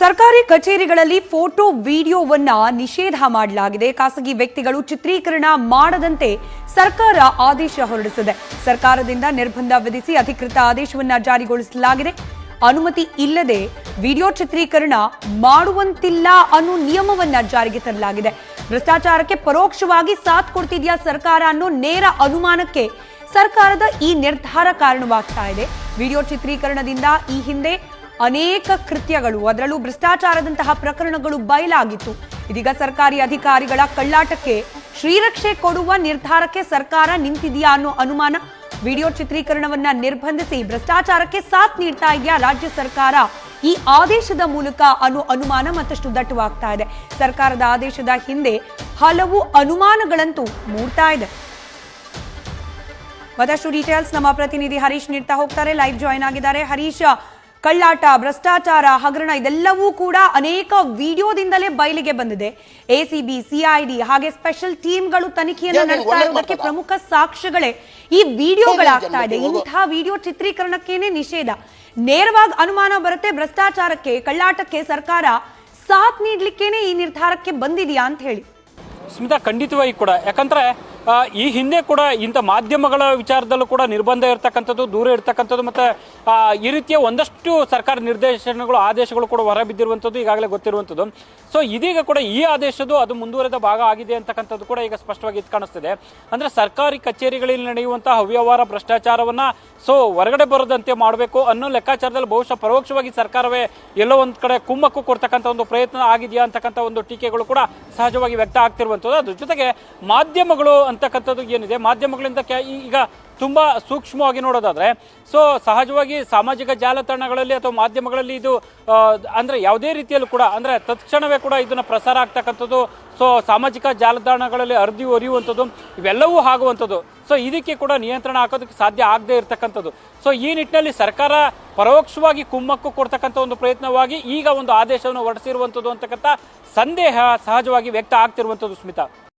ಸರ್ಕಾರಿ ಕಚೇರಿಗಳಲ್ಲಿ ಫೋಟೋ, ವಿಡಿಯೋವನ್ನ ನಿಷೇಧ ಮಾಡಲಾಗಿದೆ. ಖಾಸಗಿ ವ್ಯಕ್ತಿಗಳು ಚಿತ್ರೀಕರಣ ಮಾಡದಂತೆ ಸರ್ಕಾರ ಆದೇಶ ಹೊರಡಿಸಿದೆ. ಸರ್ಕಾರದಿಂದ ನಿರ್ಬಂಧ ವಿಧಿಸಿ ಅಧಿಕೃತ ಆದೇಶವನ್ನ ಜಾರಿಗೊಳಿಸಲಾಗಿದೆ. ಅನುಮತಿ ಇಲ್ಲದೆ ವಿಡಿಯೋ ಚಿತ್ರೀಕರಣ ಮಾಡುವಂತಿಲ್ಲ ಅನ್ನೋ ನಿಯಮವನ್ನ ಜಾರಿಗೆ ತರಲಾಗಿದೆ. ಭ್ರಷ್ಟಾಚಾರಕ್ಕೆ ಪರೋಕ್ಷವಾಗಿ ಸಾಥ್ ಕೊಡ್ತಿದೆಯಾ ಸರ್ಕಾರ ಅನ್ನೋ ನೇರ ಅನುಮಾನಕ್ಕೆ ಸರ್ಕಾರದ ಈ ನಿರ್ಧಾರ ಕಾರಣವಾಗ್ತಾ ಇದೆ. ವಿಡಿಯೋ ಚಿತ್ರೀಕರಣದಿಂದ ಈ ಹಿಂದೆ ಅನೇಕ ಕೃತ್ಯಗಳು, ಅದರಲ್ಲೂ ಭ್ರಷ್ಟಾಚಾರದಂತಹ ಪ್ರಕರಣಗಳು ಬಯಲಾಗಿತ್ತು. ಇದೀಗ ಸರ್ಕಾರಿ ಅಧಿಕಾರಿಗಳ ಕಳ್ಳಾಟಕ್ಕೆ ಶ್ರೀರಕ್ಷೆ ಕೊಡುವ ನಿರ್ಧಾರಕ್ಕೆ ಸರ್ಕಾರ ನಿಂತಿದೆಯಾ ಅನ್ನೋ ಅನುಮಾನ. ವಿಡಿಯೋ ಚಿತ್ರೀಕರಣವನ್ನ ನಿರ್ಬಂಧಿಸಿ ಭ್ರಷ್ಟಾಚಾರಕ್ಕೆ ಸಾಥ್ ನೀಡ್ತಾ ಇದೆಯಾ ರಾಜ್ಯ ಸರ್ಕಾರ ಈ ಆದೇಶದ ಮೂಲಕ ಅನ್ನೋ ಅನುಮಾನ ಮತ್ತಷ್ಟು ದಟ್ಟವಾಗ್ತಾ ಇದೆ. ಸರ್ಕಾರದ ಆದೇಶದ ಹಿಂದೆ ಹಲವು ಅನುಮಾನಗಳಂತೂ ಮೂಡ್ತಾ ಇದೆ. ಮತ್ತಷ್ಟು ಡೀಟೇಲ್ಸ್ ನಮ್ಮ ಪ್ರತಿನಿಧಿ ಹರೀಶ್ ನೀಡ್ತಾ ಹೋಗ್ತಾರೆ. ಲೈವ್ ಜಾಯ್ನ್ ಆಗಿದ್ದಾರೆ. ಹರೀಶ್ ಕಳ್ಳಾಟ ಭ್ರಷ್ಟಾಚಾರ ಹಗರಣ ಇದೆಲ್ಲವೂ ಕೂಡ ಅನೇಕ ವಿಡಿಯೋದಿಂದಲೇ ಬಯಲಿಗೆ ಬಂದಿದೆ. ಎಸಿಬಿ ಸಿಐಡಿ ಹಾಗೆ ಸ್ಪೆಷಲ್ ಟೀಮ್ಗಳು ತನಿಖೆಯನ್ನು ನಡೆಸ್ತಾ ಇರುವುದಕ್ಕೆ ಇರೋದಕ್ಕೆ ಪ್ರಮುಖ ಸಾಕ್ಷ್ಯಗಳೇ ಈ ವಿಡಿಯೋಗಳಾಗ್ತಾ ಇದೆ. ಇಂತಹ ವಿಡಿಯೋ ಚಿತ್ರೀಕರಣಕ್ಕೇನೆ ನಿಷೇಧ. ನೇರವಾಗಿ ಅನುಮಾನ ಬರುತ್ತೆ ಭ್ರಷ್ಟಾಚಾರಕ್ಕೆ ಕಳ್ಳಾಟಕ್ಕೆ ಸರ್ಕಾರ ಸಾಥ್ ನೀಡ್ಲಿಕ್ಕೇನೆ ಈ ನಿರ್ಧಾರಕ್ಕೆ ಬಂದಿದೆಯಾ ಅಂತ ಹೇಳಿ. ಸ್ಮಿತಾ, ಖಂಡಿತವಾಗಿ ಕೂಡ. ಯಾಕಂದ್ರೆ ಈ ಹಿಂದೆ ಕೂಡ ಇಂಥ ಮಾಧ್ಯಮಗಳ ವಿಚಾರದಲ್ಲೂ ಕೂಡ ನಿರ್ಬಂಧ ಇರ್ತಕ್ಕಂಥದ್ದು, ದೂರ ಇರ್ತಕ್ಕಂಥದ್ದು ಮತ್ತೆ ಈ ರೀತಿಯ ಒಂದಷ್ಟು ಸರ್ಕಾರ ನಿರ್ದೇಶನಗಳು, ಆದೇಶಗಳು ಕೂಡ ಹೊರಬಿದ್ದಿರುವಂಥದ್ದು ಈಗಾಗಲೇ ಗೊತ್ತಿರುವಂಥದ್ದು. ಸೊ ಇದೀಗ ಕೂಡ ಈ ಆದೇಶದ್ದು ಅದು ಮುಂದುವರೆದ ಭಾಗ ಆಗಿದೆ ಅಂತಕ್ಕಂಥದ್ದು ಕೂಡ ಈಗ ಸ್ಪಷ್ಟವಾಗಿ ಇದು ಕಾಣಿಸ್ತಿದೆ. ಅಂದ್ರೆ ಸರ್ಕಾರಿ ಕಚೇರಿಗಳಲ್ಲಿ ನಡೆಯುವಂತಹ ಅವ್ಯವಹಾರ ಭ್ರಷ್ಟಾಚಾರವನ್ನ ಸೊ ಹೊರಗಡೆ ಬರದಂತೆ ಮಾಡಬೇಕು ಅನ್ನೋ ಲೆಕ್ಕಾಚಾರದಲ್ಲಿ ಬಹುಶಃ ಪರೋಕ್ಷವಾಗಿ ಸರ್ಕಾರವೇ ಎಲ್ಲೋ ಒಂದ್ ಕಡೆ ಕುಮ್ಮಕ್ಕು ಕೊಡ್ತಕ್ಕಂಥ ಒಂದು ಪ್ರಯತ್ನ ಆಗಿದೆಯಾ ಅಂತಕ್ಕಂಥ ಒಂದು ಟೀಕೆಗಳು ಕೂಡ ಸಹಜವಾಗಿ ವ್ಯಕ್ತ ಆಗ್ತಿರುವಂಥದ್ದು ಅದ್ರ ಜೊತೆಗೆ ಮಾಧ್ಯಮಗಳು ಅಂತಕ್ಕಂಥದ್ದು ಏನಿದೆ? ಮಾಧ್ಯಮಗಳಿಂದ ಈಗ ತುಂಬಾ ಸೂಕ್ಷ್ಮವಾಗಿ ನೋಡೋದಾದ್ರೆ ಸೊ ಸಹಜವಾಗಿ ಸಾಮಾಜಿಕ ಜಾಲತಾಣಗಳಲ್ಲಿ ಅಥವಾ ಮಾಧ್ಯಮಗಳಲ್ಲಿ ಇದು ಅಂದರೆ ಯಾವುದೇ ರೀತಿಯಲ್ಲೂ ಕೂಡ, ಅಂದ್ರೆ ತತ್ಕ್ಷಣವೇ ಕೂಡ ಇದನ್ನ ಪ್ರಸಾರ ಆಗ್ತಕ್ಕಂಥದ್ದು ಸೊ ಸಾಮಾಜಿಕ ಜಾಲತಾಣಗಳಲ್ಲಿ ಅರ್ಧಿ ಒರಿಯುವಂಥದ್ದು, ಇವೆಲ್ಲವೂ ಆಗುವಂಥದ್ದು. ಸೊ ಇದಕ್ಕೆ ಕೂಡ ನಿಯಂತ್ರಣ ಹಾಕೋದಕ್ಕೆ ಸಾಧ್ಯ ಆಗದೇ ಇರತಕ್ಕಂಥದ್ದು. ಸೊ ಈ ನಿಟ್ಟಿನಲ್ಲಿ ಸರ್ಕಾರ ಪರೋಕ್ಷವಾಗಿ ಕುಮ್ಮಕ್ಕು ಕೊಡ್ತಕ್ಕಂಥ ಒಂದು ಪ್ರಯತ್ನವಾಗಿ ಈಗ ಒಂದು ಆದೇಶವನ್ನು ಹೊರಡಿಸಿರುವಂಥದ್ದು ಅಂತಕ್ಕಂಥ ಸಂದೇಹ ಸಹಜವಾಗಿ ವ್ಯಕ್ತ ಆಗ್ತಿರುವಂಥದ್ದು, ಸ್ಮಿತಾ.